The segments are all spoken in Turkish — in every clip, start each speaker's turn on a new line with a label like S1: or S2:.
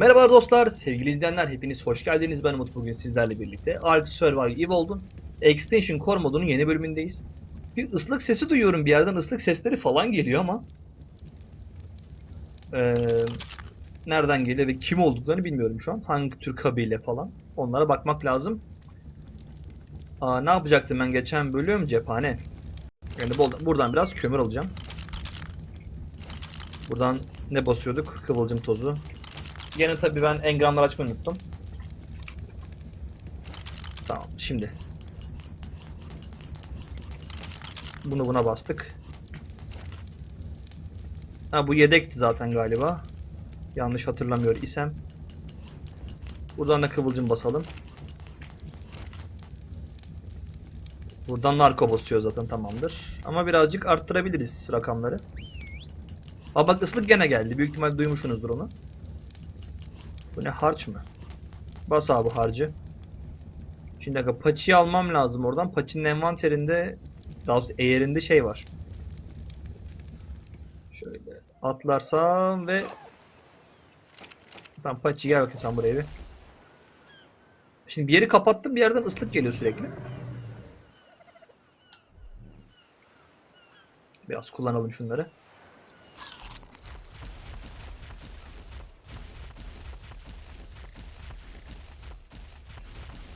S1: Merhaba dostlar, sevgili izleyenler hepiniz hoş geldiniz. Ben Umut bugün sizlerle birlikte Altı Survival Evolved'un Extension Core modunun yeni bölümündeyiz. Bir ıslık sesi duyuyorum bir yerden ıslık sesleri falan geliyor ama Ee, nereden geliyor ve kim olduklarını bilmiyorum şu an. Hangi tür kabile falan. Onlara bakmak lazım. Aa, ne yapacaktım ben geçen bölüm? Cephane. Yani buradan biraz kömür alacağım. Buradan ne basıyorduk? Kıvılcım tozu. Gene tabii ben engramları açmayı unuttum. Tamam şimdi. Bunu buna bastık. Ha bu yedekti zaten galiba. Yanlış hatırlamıyor isem. Buradan da kıvılcım basalım. Buradan narko basıyor zaten tamamdır. Ama birazcık arttırabiliriz rakamları. Aa bak ıslık gene geldi. Büyük ihtimal duymuşsunuzdur onu. Bu ne harç mı? Bas abi harcı. Şimdi dakika paçıyı almam lazım oradan. Paçının envanterinde daha doğrusu eğerinde şey var. Şöyle atlarsam ve Tamam paçı gel bakayım sen buraya bir. Şimdi bir yeri kapattım bir yerden ıslık geliyor sürekli. Biraz kullanalım şunları.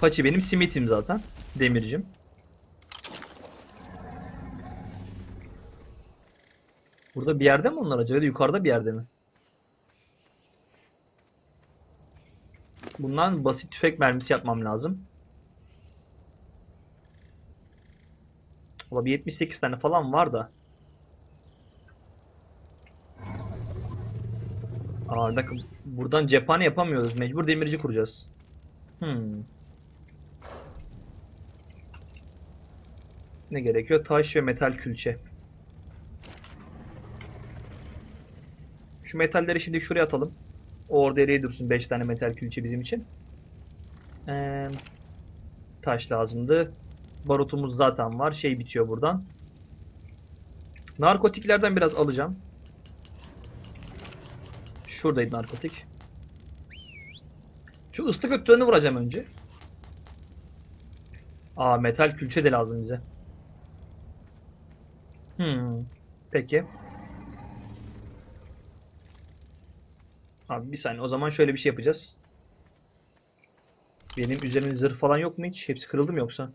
S1: Paçi benim simitim zaten. Demircim. Burada bir yerde mi onlar acaba? Da Yukarıda bir yerde mi? Bundan basit tüfek mermisi yapmam lazım. Valla bir 78 tane falan var da. Aa, dakika. Buradan cephane yapamıyoruz. Mecbur demirci kuracağız. Hmm. Ne gerekiyor? Taş ve metal külçe. Şu metalleri şimdi şuraya atalım. O orada eriye dursun 5 tane metal külçe bizim için. Ee, taş lazımdı. Barutumuz zaten var. Şey bitiyor buradan. Narkotiklerden biraz alacağım. Şuradaydı narkotik. Şu ıslık öttüğünü vuracağım önce. Aa metal külçe de lazım bize. Hmm. Peki. Abi bir saniye. O zaman şöyle bir şey yapacağız. Benim üzerimde zırh falan yok mu hiç? Hepsi kırıldı mı yoksa?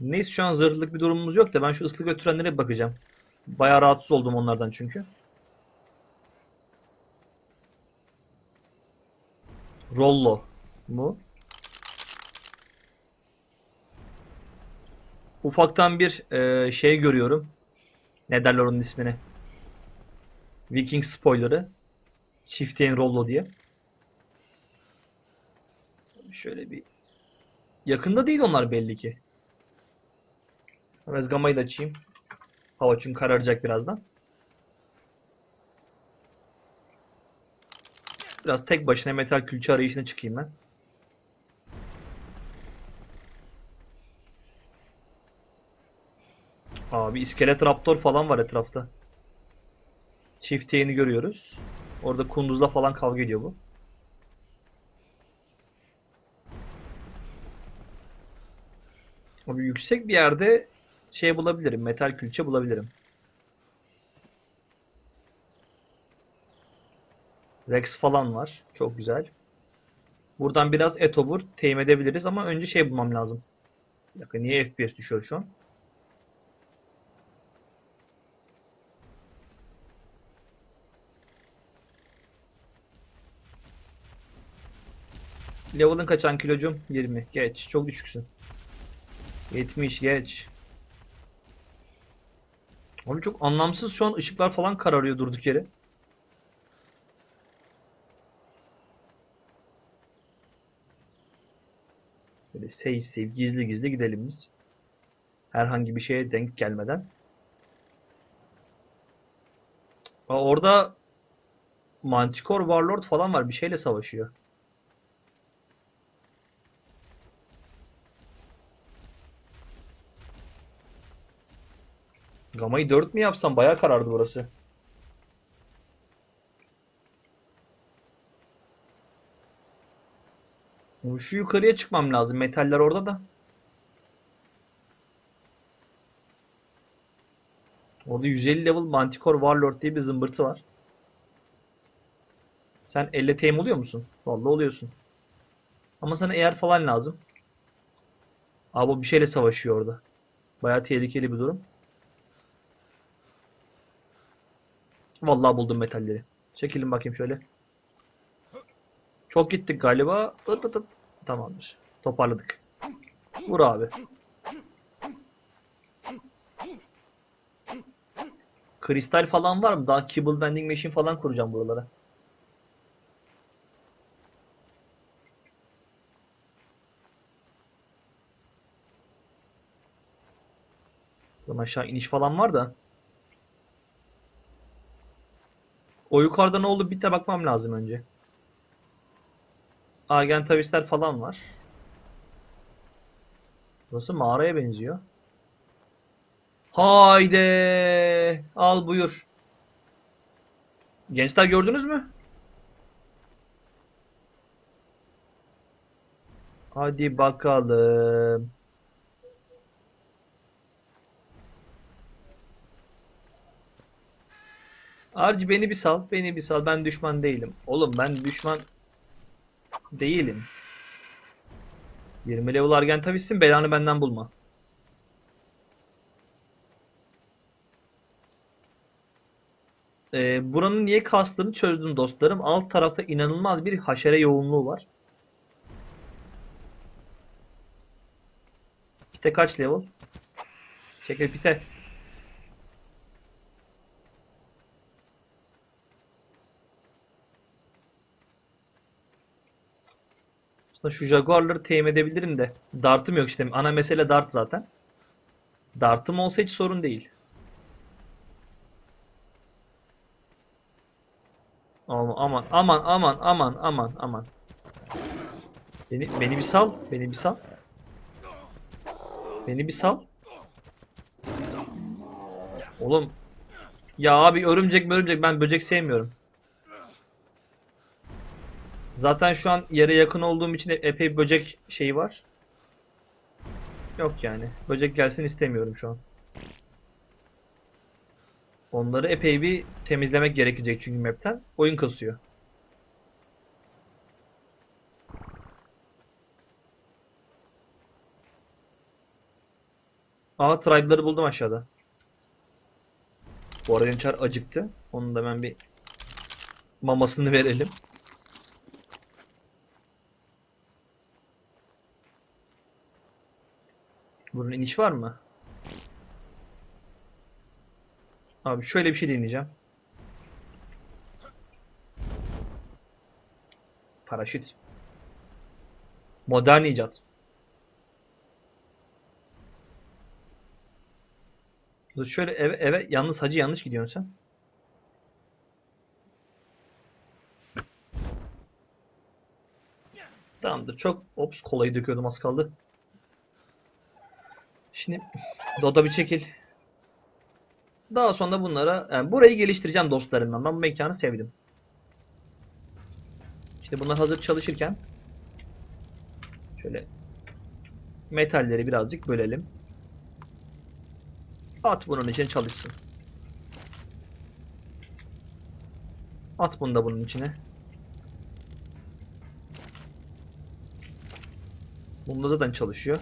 S1: Neyse şu an zırhlık bir durumumuz yok da ben şu ıslık götürenlere bakacağım. Bayağı rahatsız oldum onlardan çünkü. Rollo mu? Ufaktan bir e, şey görüyorum. Ne derler onun ismini? Viking spoiler'ı. Çifteğin Rollo diye. Şöyle bir yakında değil onlar belli ki. Biraz gamayı da açayım. Hava çünkü kararacak birazdan. Biraz tek başına metal külçe arayışına çıkayım ben. Abi iskelet raptor falan var etrafta. Çifteğini görüyoruz. Orada kunduzla falan kavga ediyor bu. Abi yüksek bir yerde şey bulabilirim. Metal külçe bulabilirim. Rex falan var. Çok güzel. Buradan biraz etobur teyim edebiliriz ama önce şey bulmam lazım. Dakika niye FPS düşüyor şu an? Level'ın kaçan kilocum? 20. Geç. Çok düşüksün. 70 geç. Abi çok anlamsız şu an ışıklar falan kararıyor durduk yere. Böyle safe safe gizli gizli gidelim biz. Herhangi bir şeye denk gelmeden. Aa, orada Manticore Warlord falan var. Bir şeyle savaşıyor. Gamayı 4 mü yapsam baya karardı burası. Şu yukarıya çıkmam lazım. Metaller orada da. Orada 150 level Manticore Warlord diye bir zımbırtı var. Sen elle tame oluyor musun? Vallahi oluyorsun. Ama sana eğer falan lazım. Abi bir şeyle savaşıyor orada. Bayağı tehlikeli bir durum. Vallahi buldum metalleri. Çekilin bakayım şöyle. Çok gittik galiba. It ıt ıt. Tamamdır. Toparladık. Vur abi. Kristal falan var mı? Daha Kibble Bending Machine falan kuracağım buralara. Buradan aşağı iniş falan var da. O yukarıda ne oldu bir de bakmam lazım önce. Argentavisler falan var. Burası mağaraya benziyor. Haydi. Al buyur. Gençler gördünüz mü? Hadi bakalım. Arci beni bir sal, beni bir sal. Ben düşman değilim. Oğlum ben düşman değilim. 20 level Argentavis'sin belanı benden bulma. Ee, buranın niye kastığını çözdüm dostlarım. Alt tarafta inanılmaz bir haşere yoğunluğu var. Pite kaç level? Çekil pite. Aslında şu Jaguar'ları teyim edebilirim de. Dart'ım yok işte. Ana mesele Dart zaten. Dart'ım olsa hiç sorun değil. Aman aman aman aman aman aman aman. Beni beni bir sal, beni bir sal. Beni bir sal. Oğlum. Ya abi örümcek örümcek ben böcek sevmiyorum. Zaten şu an yere yakın olduğum için epey bir böcek şeyi var. Yok yani. Böcek gelsin istemiyorum şu an. Onları epey bir temizlemek gerekecek çünkü map'ten. Oyun kasıyor. Aa tribe'ları buldum aşağıda. Bu arada acıktı. Onun da hemen bir mamasını verelim. Bunun iniş var mı? Abi şöyle bir şey deneyeceğim. Paraşüt. Modern icat. Dur şöyle eve, eve yalnız hacı yanlış gidiyorsun sen. Tamamdır. Çok ops kolayı döküyordum az kaldı. Şimdi Dodo bir çekil. Daha sonra bunlara yani burayı geliştireceğim dostlarımdan. Ben bu mekanı sevdim. İşte bunlar hazır çalışırken şöyle metalleri birazcık bölelim. At bunun için çalışsın. At bunu da bunun içine. Bunda zaten çalışıyor.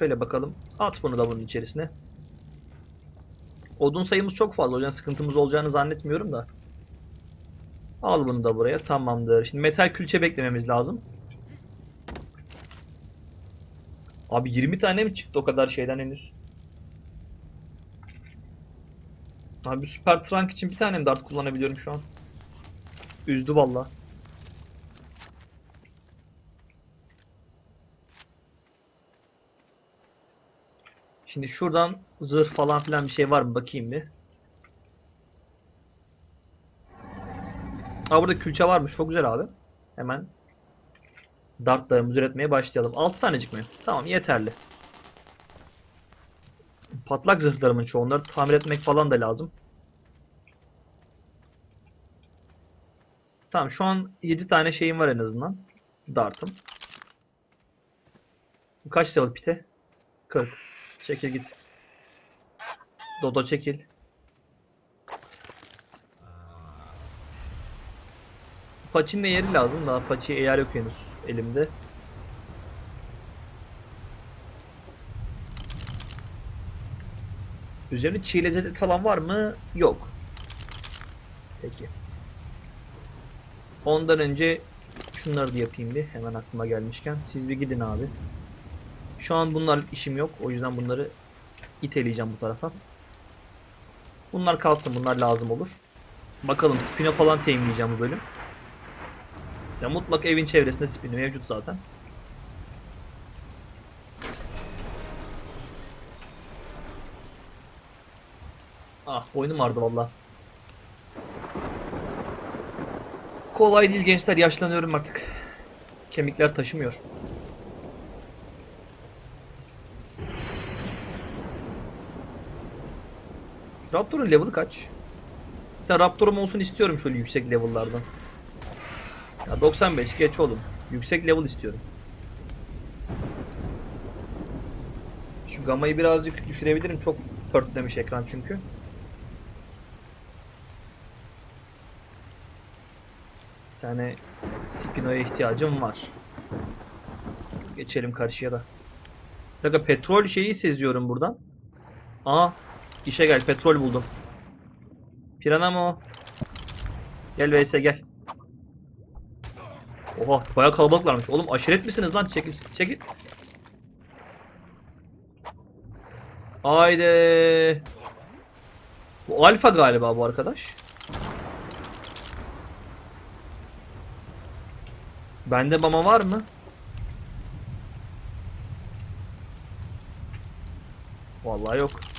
S1: Şöyle bakalım. At bunu da bunun içerisine. Odun sayımız çok fazla. O yüzden sıkıntımız olacağını zannetmiyorum da. Al bunu da buraya. Tamamdır. Şimdi metal külçe beklememiz lazım. Abi 20 tane mi çıktı o kadar şeyden henüz? Abi süper trunk için bir tane mi dart kullanabiliyorum şu an? Üzdü valla. Şimdi şuradan zırh falan filan bir şey var mı bakayım bir. Aa burada külçe varmış. Çok güzel abi. Hemen dartlarımızı üretmeye başlayalım. 6 tanecik mi? Tamam yeterli. Patlak zırhlarımın çoğu. Onları tamir etmek falan da lazım. Tamam şu an 7 tane şeyim var en azından. Dart'ım. Kaç level pite? 40. Çekil git. Dodo çekil. Paçin de yeri lazım. Daha paçi eğer yok henüz elimde. Üzerine çiğ lezzet falan var mı? Yok. Peki. Ondan önce şunları da yapayım bir. Hemen aklıma gelmişken. Siz bir gidin abi. Şu an bunlarla işim yok. O yüzden bunları iteleyeceğim bu tarafa. Bunlar kalsın. Bunlar lazım olur. Bakalım spino falan teyimleyeceğim bu bölüm. Ya mutlak evin çevresinde spino mevcut zaten. Ah boynum ağrıdı valla. Kolay değil gençler yaşlanıyorum artık. Kemikler taşımıyor. Raptor'un level'ı kaç? Bir tane Raptor'um olsun istiyorum şöyle yüksek level'lardan. Ya 95 geç oğlum. Yüksek level istiyorum. Şu gamayı birazcık düşürebilirim. Çok pörtlemiş ekran çünkü. Bir tane Spino'ya ihtiyacım var. Geçelim karşıya da. Bir dakika petrol şeyi seziyorum buradan. Aa işe gel petrol buldum. Piranha Gel VS gel. Oha bayağı kalabalıklarmış. Oğlum aşiret misiniz lan? Çekil çekil. Haydi. Bu alfa galiba bu arkadaş. Bende mama var mı? Vallahi yok.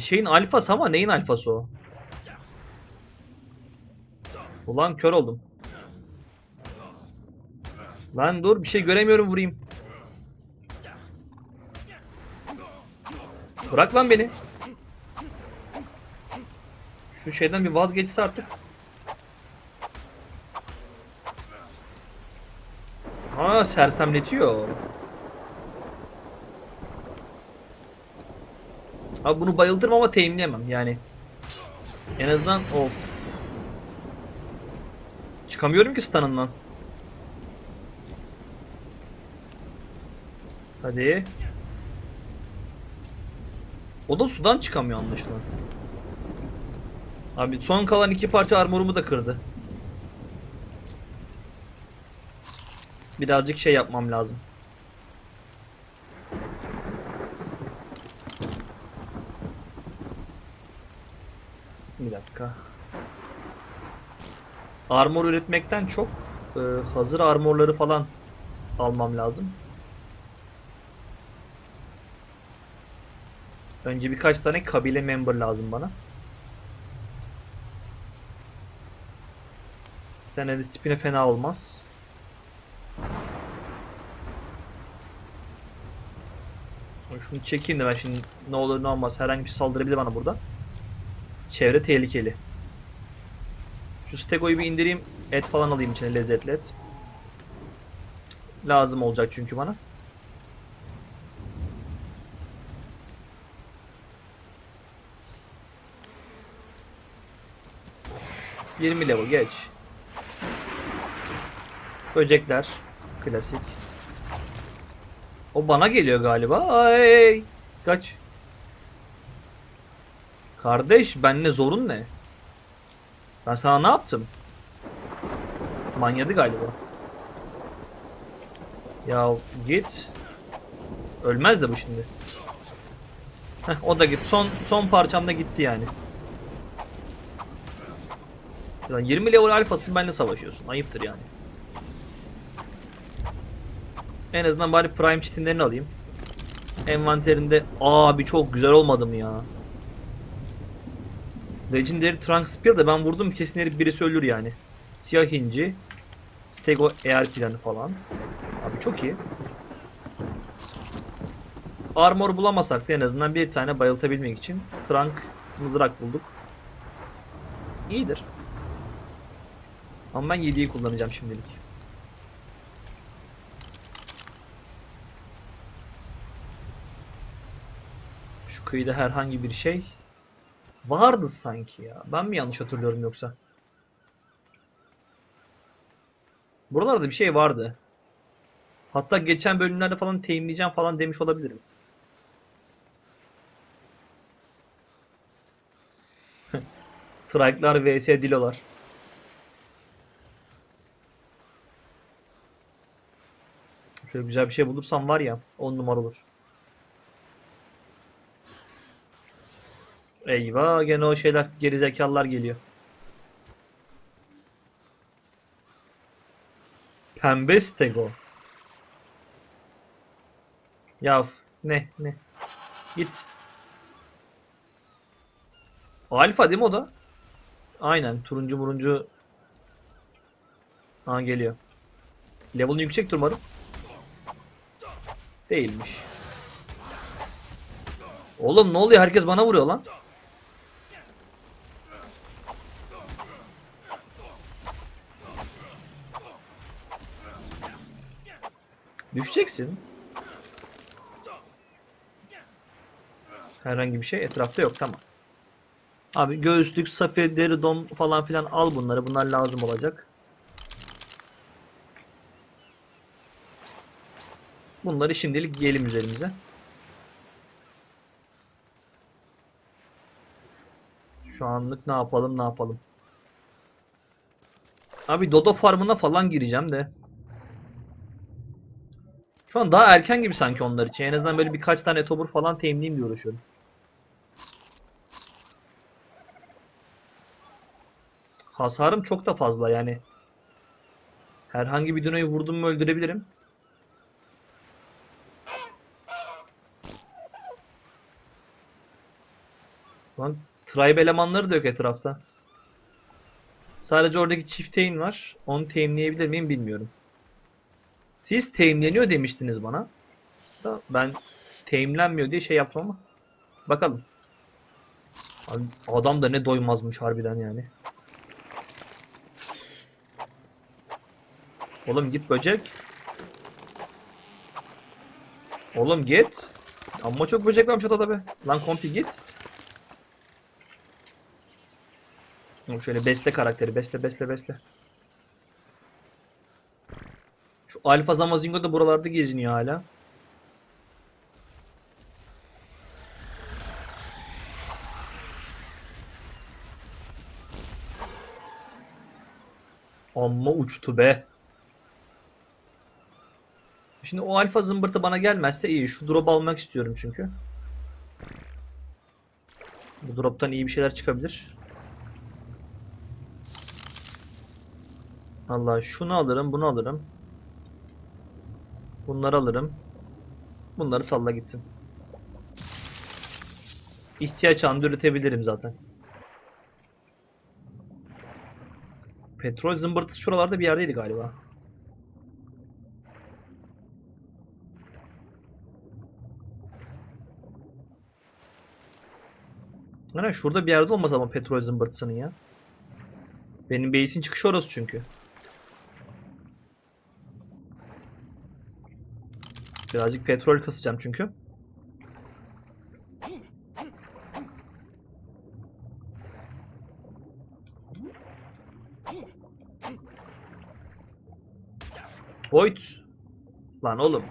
S1: Şeyin alfası ama neyin alfası o? Ulan kör oldum. Lan dur bir şey göremiyorum vurayım. Bırak lan beni. Şu şeyden bir vazgeçse artık. Aa sersemletiyor. Abi bunu bayıltırım ama teyimleyemem yani. En azından of. Çıkamıyorum ki stun'ından. Hadi. O da sudan çıkamıyor anlaşılan. Abi son kalan iki parça armorumu da kırdı. Birazcık şey yapmam lazım. Bir dakika. Armor üretmekten çok e, hazır armorları falan almam lazım. Önce birkaç tane kabile member lazım bana. Bir tane de spine fena olmaz. Şunu çekeyim de ben şimdi ne olur ne olmaz herhangi bir saldırabilir bana burada. Çevre tehlikeli. Şu stegoyu bir indireyim. Et falan alayım içine lezzetli et. Lazım olacak çünkü bana. Yirmi level geç. Böcekler. Klasik. O bana geliyor galiba. Ay. Kaç. Kardeş benle zorun ne? Ben sana ne yaptım? Manyadı galiba. Ya git. Ölmez de bu şimdi. Heh, o da git. Son son parçam da gitti yani. Lan 20 level alfası benimle savaşıyorsun. Ayıptır yani. En azından bari prime çitinlerini alayım. Envanterinde abi çok güzel olmadı mı ya? Legendary Trunk Spear ben vurdum kesin herif birisi ölür yani. Siyah inci. Stego eğer planı falan. Abi çok iyi. armor bulamasak da en azından bir tane bayıltabilmek için Frank mızrak bulduk. İyidir. Ama ben 7'yi kullanacağım şimdilik. Şu kıyıda herhangi bir şey vardı sanki ya. Ben mi yanlış hatırlıyorum yoksa? Buralarda bir şey vardı. Hatta geçen bölümlerde falan teyimleyeceğim falan demiş olabilirim. Trike'lar vs Dilo'lar. Şöyle güzel bir şey bulursam var ya 10 numara olur. Eyvah gene o şeyler gerizekalılar geliyor. Pembe stego. Ya ne ne. Git. Alfa değil mi o da? Aynen turuncu muruncu. Ha geliyor. Level'ın yüksek umarım. Değilmiş. Oğlum ne oluyor? Herkes bana vuruyor lan. Düşeceksin. Herhangi bir şey etrafta yok tamam. Abi göğüslük, safir, deri don falan filan al bunları. Bunlar lazım olacak. Bunları şimdilik giyelim üzerimize. Şu anlık ne yapalım ne yapalım. Abi Dodo farmına falan gireceğim de. Şu an daha erken gibi sanki onlar için. En azından böyle birkaç tane tobur falan teminleyeyim diye uğraşıyorum. Hasarım çok da fazla yani. Herhangi bir Dino'yu vurdum mu öldürebilirim. Lan tribe elemanları da yok etrafta. Sadece oradaki çift teyin var. Onu teyimleyebilir miyim bilmiyorum. Siz teyimleniyor demiştiniz bana. Da ben teyimlenmiyor diye şey yaptım ama. Bakalım. Adam da ne doymazmış harbiden yani. Oğlum git böcek. Oğlum git. Amma çok böcek varmış adada be. Lan kompi git. Şöyle besle karakteri. Besle besle besle. Şu Alfa Zamazingo da buralarda geziniyor hala. Amma uçtu be. Şimdi o alfa zımbırtı bana gelmezse iyi. Şu drop almak istiyorum çünkü. Bu droptan iyi bir şeyler çıkabilir. Allah şunu alırım, bunu alırım. Bunları alırım. Bunları salla gitsin. İhtiyaç anında üretebilirim zaten. Petrol zımbırtısı şuralarda bir yerdeydi galiba. Ana şurada bir yerde olmaz ama petrol zımbırtısının ya. Benim base'in çıkışı orası çünkü. Birazcık petrol kasacağım çünkü. Void. Lan oğlum.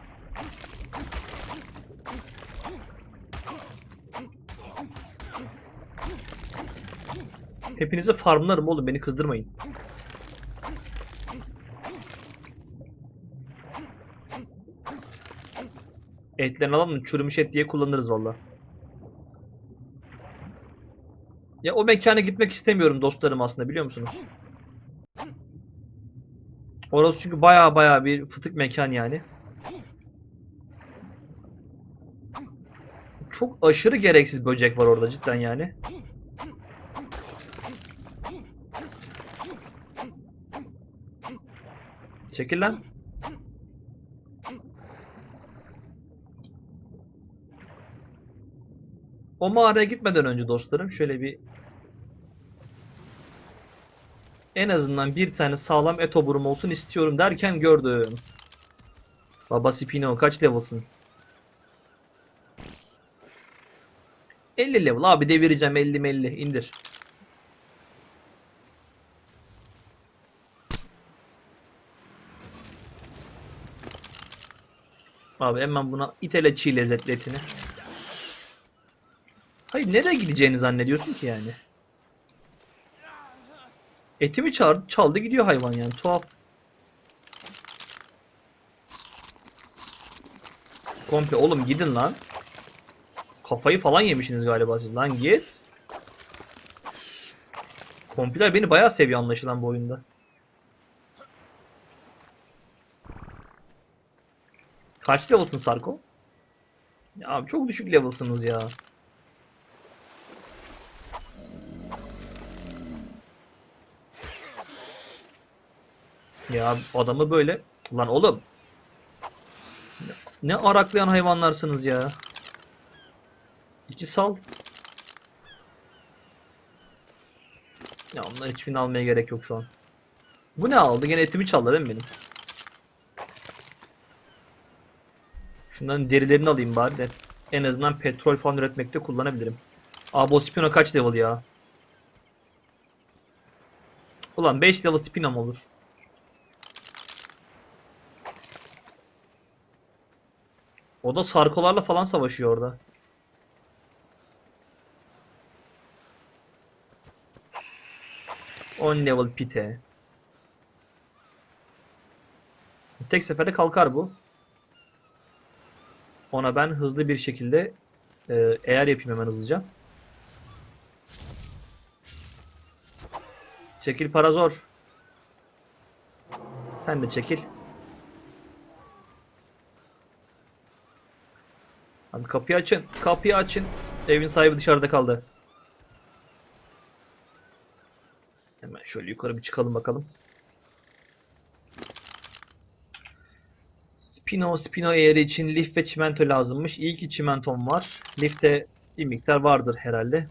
S1: Hepinizi farmlarım oğlum beni kızdırmayın. Etlerini alalım çürümüş et diye kullanırız valla. Ya o mekana gitmek istemiyorum dostlarım aslında biliyor musunuz? Orası çünkü baya baya bir fıtık mekan yani. Çok aşırı gereksiz böcek var orada cidden yani. Çekil lan. O mağaraya gitmeden önce dostlarım şöyle bir en azından bir tane sağlam et oburum olsun istiyorum derken gördüm. Baba Spino kaç level'sın? 50 level abi devireceğim 50 melli indir. Abi hemen buna itele çiğ lezzetli nereye gideceğini zannediyorsun ki yani? Etimi çağırdı, çaldı gidiyor hayvan yani tuhaf. Komple oğlum gidin lan. Kafayı falan yemişsiniz galiba siz lan git. Kompiler beni bayağı seviyor anlaşılan bu oyunda. Kaç level'sın Sarko? Ya abi çok düşük level'sınız ya. Ya adamı böyle... Lan oğlum. Ne araklayan hayvanlarsınız ya. İki sal. Ya onlar hiçbirini almaya gerek yok şu an. Bu ne aldı? Gene etimi çaldı değil mi benim? Şunların derilerini alayım bari de. En azından petrol falan üretmekte kullanabilirim. Abi o Spino kaç level ya? Ulan 5 level Spino olur? O da sarkolarla falan savaşıyor orada. On level pite. Tek seferde kalkar bu. Ona ben hızlı bir şekilde eğer yapayım hemen hızlıca. Çekil para zor. Sen de çekil. Hadi kapıyı açın. Kapıyı açın. Evin sahibi dışarıda kaldı. Hemen şöyle yukarı bir çıkalım bakalım. Spino, Spino eğri için lif ve çimento lazımmış. İyi ki çimentom var. Lifte bir miktar vardır herhalde.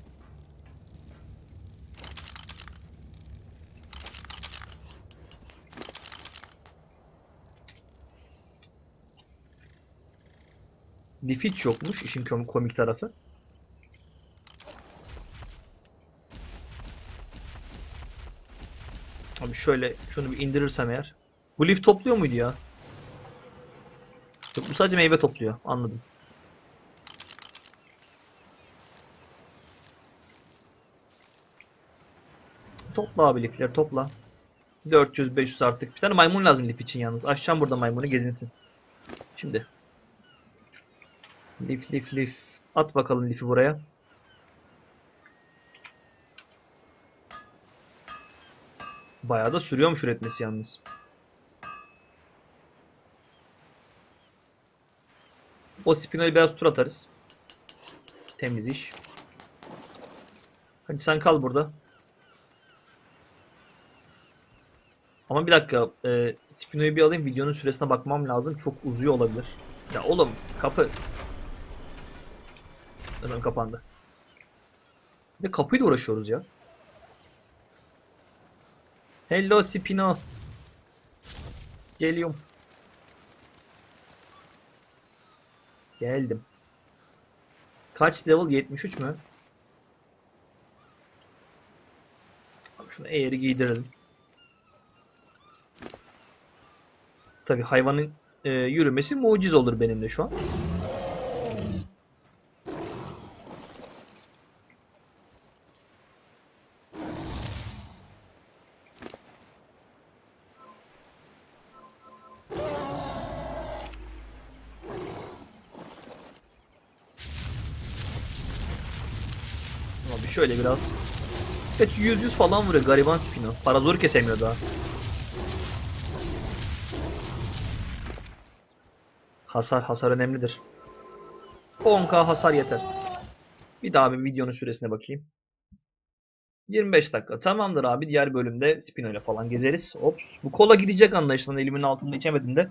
S1: Hiç yokmuş işin kom- komik tarafı. Abi şöyle şunu bir indirirsem eğer. Bu lif topluyor muydu ya? Yok bu sadece meyve topluyor. Anladım. Topla abi lifleri topla. 400-500 artık. Bir tane maymun lazım lif için yalnız. Açacağım burada maymunu gezinsin. Şimdi. Lif lif lif. At bakalım lifi buraya. Bayağı da sürüyormuş üretmesi yalnız. O spinoyu biraz tur atarız. Temiz iş. Hadi sen kal burada. Ama bir dakika. E, spinoyu bir alayım. Videonun süresine bakmam lazım. Çok uzuyor olabilir. Ya oğlum kapı. Neden kapandı? Bir de kapıyla uğraşıyoruz ya. Hello Spino. Geliyorum. Geldim. Kaç level? 73 mü? Şunu eğri giydirelim. Tabi hayvanın e, yürümesi muciz olur benimle şu an. Şöyle biraz. Evet 100 100 falan vuruyor gariban Spino. Para zor kesemiyor daha. Hasar hasar önemlidir. 10k hasar yeter. Bir daha bir videonun süresine bakayım. 25 dakika. Tamamdır abi. Diğer bölümde Spino ile falan gezeriz. Ops. Bu kola gidecek anlaşılan. Elimin altında içemedim de.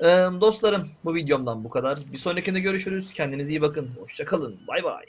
S1: Ee, dostlarım bu videomdan bu kadar. Bir sonrakinde görüşürüz. Kendinize iyi bakın. Hoşçakalın. Bay bay.